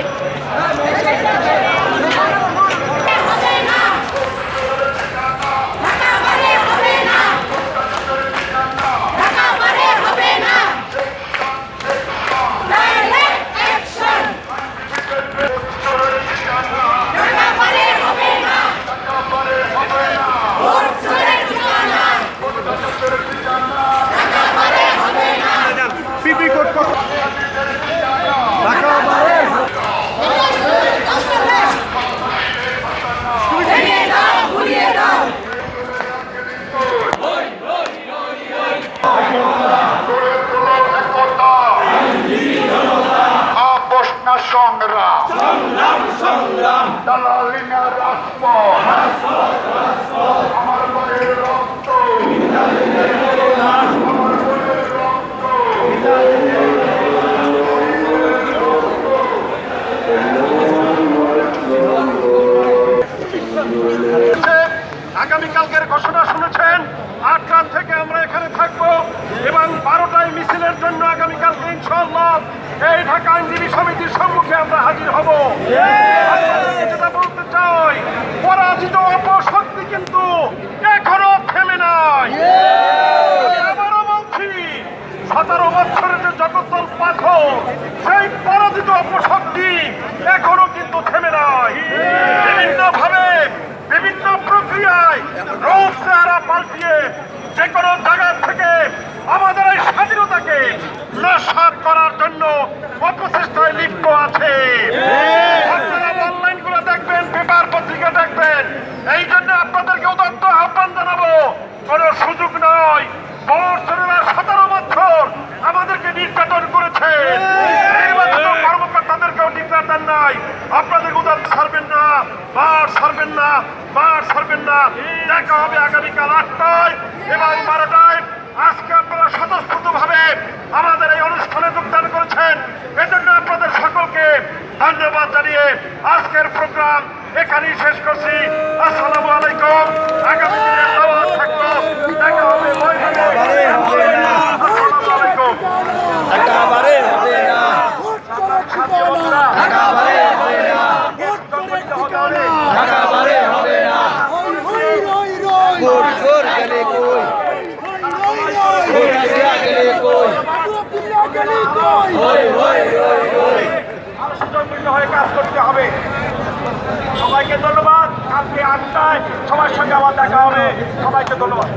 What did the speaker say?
Good. দালালি না রাজপথ। আমার বইয়ের রক্ত। আমার বইয়ের রক্ত। আগামীকালকের ঘোষণা শুনেছেন আটটার থেকে আমরা এখানে থাকব। এবং বারোটায় মিছিলের জন্য আগামীকালকে ইনশাল্লাহ এই ঢাকা আইনজীবী সমিতির সম্মুখে আমরা হাজির হব আপনাদেরকে যেটা বলতে চাই পরাজিত অপশক্তি কিন্তু এখনও থেমে নাই আমি আবারও বলছি সতেরো বছরের যে জগদ্দল সেই পরাজিত অপশক্তি এখনও কিন্তু থেমে নাই। বিভিন্ন ভাবে বিভিন্ন প্রক্রিয়ায় রূপ চেহারা পাল্টিয়ে যে কোনো জায়গা থেকে আমাদের এই স্বাধীনতাকে নস্বাত করার জন্য অপচেষ্টায় লিপ্ত আছে। আপনাদের উদার ছাড়বেন না, বার ছাড়বেন না, বার ছাড়বেন না। দেখা হবে আগামীকাল আটটায় এবং বারোটায়। আজকে আপনারা স্বতঃস্ফূর্ত ভাবে আমাদের এই অনুষ্ঠানে যোগদান করেছেন। এজন্য আপনাদের সকলকে ধন্যবাদ জানিয়ে আজকের প্রোগ্রাম এখানেই শেষ করছি। আসসালামু আলাইকুম। আগামী হয়ে কাজ করতে হবে সবাইকে ধন্যবাদ। কালকে আটটায় সবার সঙ্গে আবার দেখা হবে। সবাইকে ধন্যবাদ।